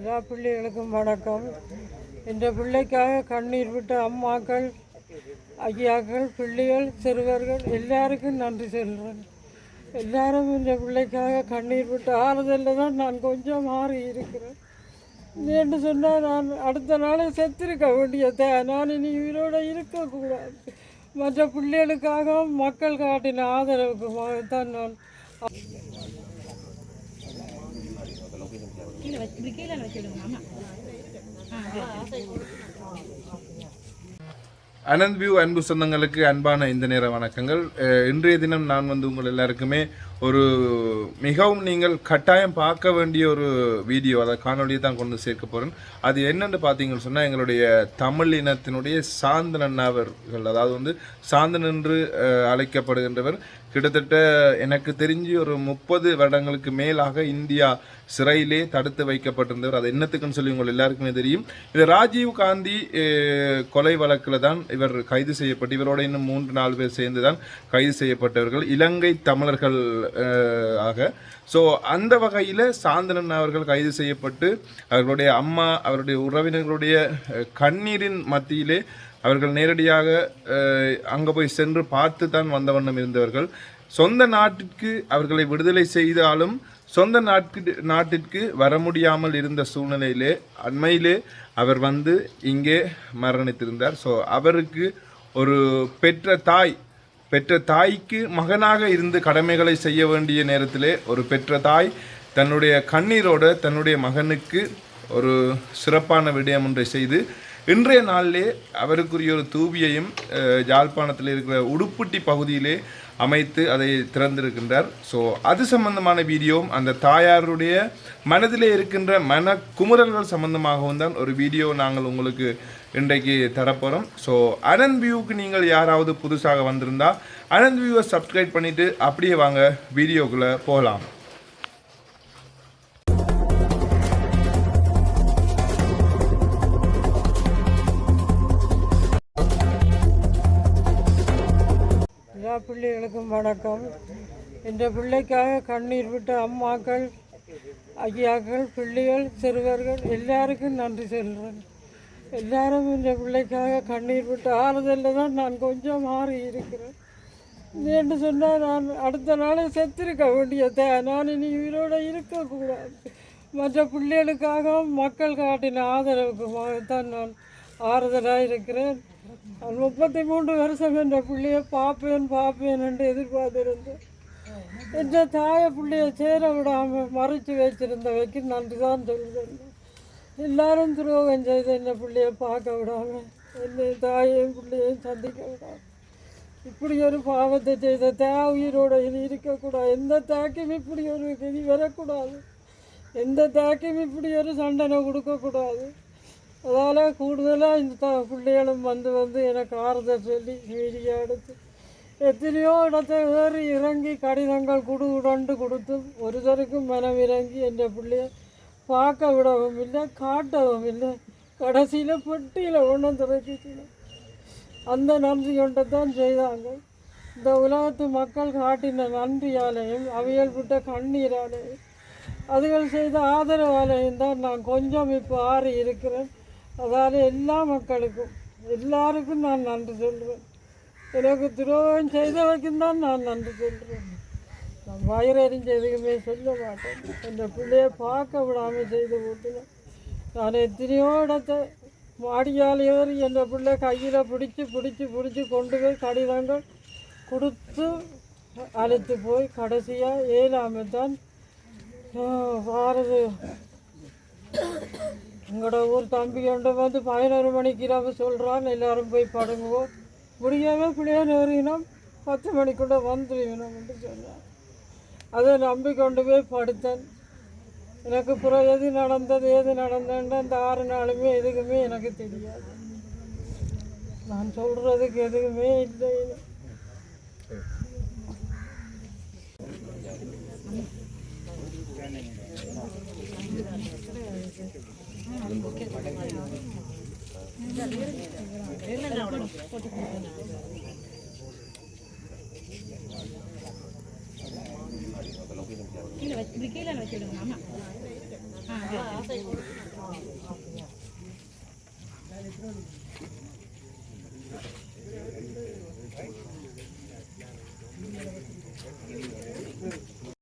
எல்லா பிள்ளைகளுக்கும் வணக்கம். இந்த பிள்ளைக்காக கண்ணீர் விட்ட அம்மாக்கள் ஐயாக்கள் பிள்ளைகள் சிறுவர்கள் எல்லாருக்கும் நன்றி சொல்கிறேன் எல்லாரும் இந்த பிள்ளைக்காக கண்ணீர் விட்டு ஆறுதலில் தான் நான் கொஞ்சம் மாறி இருக்கிறேன். என்று சொன்னால் நான் அடுத்த நாளே செத்திருக்க வேண்டியதை. நான் இனி உயிரோடு இருக்கக்கூடாது. மற்ற பிள்ளைகளுக்காக மக்கள் காட்டின ஆதரவுக்குமாகத்தான் நான் வச்சு இப்படி கீழே வச்சுடுங்க அனந்த் வியூ அன்பு சொந்தங்களுக்கு அன்பான இந்த நேர வணக்கங்கள். அஹ் இன்றைய தினம் நான் வந்து உங்கள் எல்லாருக்குமே ஒரு மிகவும் நீங்கள் கட்டாயம் பார்க்க வேண்டிய ஒரு வீடியோ அதை காணொலியை தான் கொண்டு சேர்க்க போகிறேன் அது என்னென்னு பார்த்தீங்கன்னு சொன்னால் எங்களுடைய தமிழ் இனத்தினுடைய சாந்தனன் அவர்கள் அதாவது வந்து சாந்தன் என்று அழைக்கப்படுகின்றவர். கிட்டத்தட்ட எனக்கு தெரிஞ்சு ஒரு முப்பது வருடங்களுக்கு மேலாக இந்தியா சிறையிலே தடுத்து வைக்கப்பட்டிருந்தவர். அது என்னத்துக்குன்னு சொல்லி உங்கள் எல்லாருக்குமே தெரியும். இது ராஜீவ் காந்தி கொலை வழக்கில் தான் இவர் கைது செய்யப்பட்டு இவரோட இன்னும் மூன்று நாலு பேர் சேர்ந்து தான் கைது செய்யப்பட்டவர்கள். இலங்கை தமிழர்கள் ஆக. ஸோ அந்த வகையில் சாந்தனன் அவர்கள் கைது செய்யப்பட்டு அவர்களுடைய அம்மா அவருடைய உறவினர்களுடைய கண்ணீரின் மத்தியிலே அவர்கள் நேரடியாக அங்கே போய் சென்று பார்த்து தான் வந்த வண்ணம் இருந்தவர்கள். சொந்த நாட்டிற்கு அவர்களை விடுதலை செய்தாலும் சொந்த நாட்டு நாட்டிற்கு வர முடியாமல் இருந்த சூழ்நிலையிலே அண்மையிலே அவர் வந்து இங்கே மரணித்திருந்தார். ஸோ அவருக்கு ஒரு பெற்ற தாய் பெற்ற தாய்க்கு மகனாக இருந்து கடமைகளை செய்ய வேண்டிய நேரத்திலே ஒரு பெற்ற தாய் தன்னுடைய கண்ணீரோட தன்னுடைய மகனுக்கு ஒரு சிறப்பான விடயம் ஒன்றை செய்து இன்றைய நாளிலே அவருக்குரிய ஒரு தூபியையும் யாழ்ப்பாணத்தில் இருக்கிற உடுப்புட்டி பகுதியிலே அமைத்து அதை திறந்திருக்கின்றார். ஸோ அது சம்பந்தமான வீடியோவும் அந்த தாயாருடைய மனதிலே இருக்கின்ற மன குமுறல்கள் சம்பந்தமாகவும் தான் ஒரு வீடியோ நாங்கள் உங்களுக்கு இன்றைக்கு தரப்போகிறோம் ஸோ அனந்த் வியூவுக்கு நீங்கள் யாராவது புதுசாக வந்திருந்தால் அனந்த் வியூவை சப்ஸ்கிரைப் பண்ணிவிட்டு அப்படியே வாங்க வீடியோக்குள்ளே போகலாம். அனைவர்களுக்கும் வணக்கம். இந்த பிள்ளைக்காக கண்ணீர் விட்ட அம்மாக்கள் ஐயாக்கள் பிள்ளைகள் சிறுவர்கள் எல்லாருக்கும் நன்றி சொல்கிறேன் எல்லாரும் இந்த பிள்ளைக்காக கண்ணீர் விட்டு ஆறுதலில் தான் நான் கொஞ்சம் மாறி இருக்கிறேன். என்று சொன்னால் நான் அடுத்த நாளே செத்திருக்க வேண்டியதை. நான் இனி உயிரோடு இருக்கக்கூடாது. மற்ற பிள்ளைகளுக்காக மக்கள் காட்டின ஆதரவுக்குமாகத்தான் நான் ஆறுதலாக இருக்கிறேன். முப்பத்தி மூன்று வருஷம் என்ற பிள்ளைய பார்ப்பேன் பார்ப்பேன் என்று எதிர்பார்த்திருந்தேன் என்ற தாய பிள்ளையை சேர விடாமல் மறைச்சு வச்சிருந்தவைக்கு நன்றி தான் சொல்கிறேன் எல்லாரும் துரோகம் செய்த என்ன பிள்ளையை பார்க்க விடாமல் என்னை தாயையும் பிள்ளையையும் சந்திக்க விடாமல் இப்படி ஒரு பாவத்தை செய்த தா உயிரோட இனி இருக்கக்கூடாது. எந்த தாக்கும் இப்படி ஒரு கதி வரக்கூடாது. எந்த தாக்கும் இப்படி ஒரு சண்டனை கொடுக்கக்கூடாது. அதால் கூடுதலாக இந்த த பிள்ளைகளும் வந்து வந்து எனக்கு ஆறுதல் சொல்லி வீடியோ எடுத்து எத்தனையோ இடத்தை ஏறி இறங்கி கடிதங்கள் குடு உடண்டு கொடுத்து ஒருத்தருக்கும் மனம் இறங்கி என்ற பிள்ளைய பார்க்க விடவும் இல்லை காட்டவும் இல்லை. கடைசியில் பெட்டியில் ஒன்றும் திறக்கிச்சு அந்த நன்றி கொண்டு தான் செய்தாங்க. இந்த உலகத்து மக்கள் காட்டின நன்றியாலையும் அவையல் விட்ட கண்ணீராலையும் அதுகள் செய்த ஆதரவாலையும் தான் நான் கொஞ்சம் இப்போ ஆறி இருக்கிறேன். அதாவது எல்லா மக்களுக்கும். எல்லாருக்கும் நான் நன்றி சொல்கிறேன் எனக்கு துரோகம் செய்தவரைக்கும் தான் நான் நன்றி சொல்கிறேன் நான் வயிறறிஞ்ச எதுக்குமே சொல்ல மாட்டேன். அந்த பிள்ளைய பார்க்க விடாமல் செய்து போட்டுனேன் நான் எத்தனையோ இடத்த மாடியால் ஏறி என் பிள்ளை கையில் பிடிச்சி பிடிச்சி பிடிச்சி கொண்டு போய் கடிதங்கள் கொடுத்து அழைத்து போய் கடைசியாக ஏழாமல் தான் வாரது எங்களோட ஊர் தம்பி கொண்டு வந்து பதினோரு மணிக்கு இரவு சொல்கிறான் எல்லாரும் போய் படுங்குவோம். முடியாமல் பிள்ளைய நேரினோம். பத்து மணிக்குள்ளே வந்துடுவினோம் என்று சொன்னான் அதை நம்பி கொண்டு போய் படுத்தேன். எனக்கு புறம் எது நடந்தது எது நடந்ததுன்னு அந்த ஆறு நாளுமே எதுக்குமே எனக்கு தெரியாது. நான் சொல்கிறதுக்கு எதுவுமே இல்லை. கீழே வச்சு இப்படி கீழே வச்சுடுங்க ஆமாம் ஆ